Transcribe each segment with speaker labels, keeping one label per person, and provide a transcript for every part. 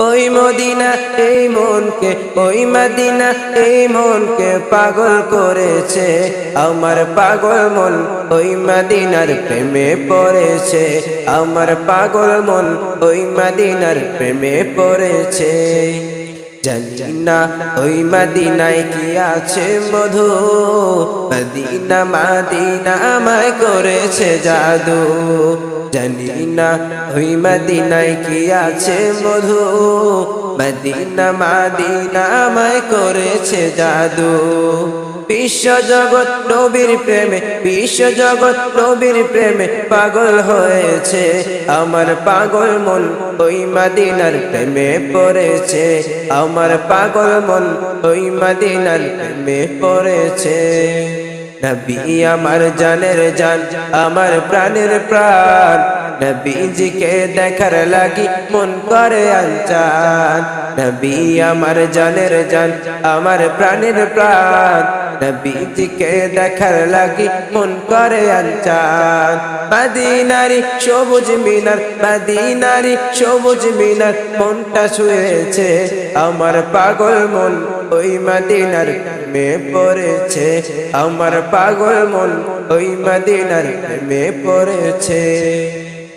Speaker 1: ওই মদিনা, এই মনকে, ওই মদিনা, এই মনকে পাগল করেছে। আমার পাগল মন ওই মদিনার প্রেমে পড়েছে। আমার পাগল মন ওই মদিনার প্রেমে পড়েছে। জানি না ওই মদিনায় কি আছে মধু মদিনা, মাদিনা আমায় করেছে জাদু। জানি না ওই মদিনায় কি আছে মধু। মদিনা, মাদিনা আমায় করেছে জাদু। বিশ্ব জগৎ নবীর প্রেমে, বিশ্ব জগৎ নবীর প্রেমে পাগল হয়েছে। আমার পাগল মন ওই মদিনার প্রেমে পড়েছে। আমার পাগল মন ওই মদিনার প্রেমে পড়েছে। নবী আমার জানের জান, আমার প্রাণের প্রাণ। নবীজিকে দেখার লাগি মন করে আঞ্চান নবী আমার জানের জান, আমার প্রাণের প্রাণ। নবীজিকে দেখার লাগি মন করে আনচান মাদিনারি সবুজ মিনার, মাদিনারি সবুজ মিনার, মনটা শুয়েছে আমার পাগল মন ওই মাদিনার মে পড়েছে। আমার পাগল মন ওই মাদিনার মে পড়েছে।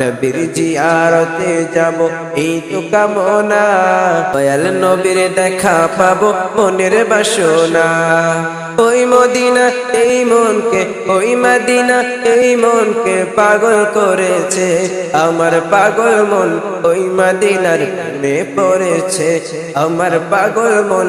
Speaker 1: নবীর জিয়ারতে যাব, এই তো কামনা। দয়াল নবীর দেখা পাবো, মনের বাসনা। ওই মদিনা, এই মনকে, ওই মদিনা, এই মনকে পাগল করেছে। আমার পাগল মন ওই মদিনার মে পড়েছে। আমার পাগল মন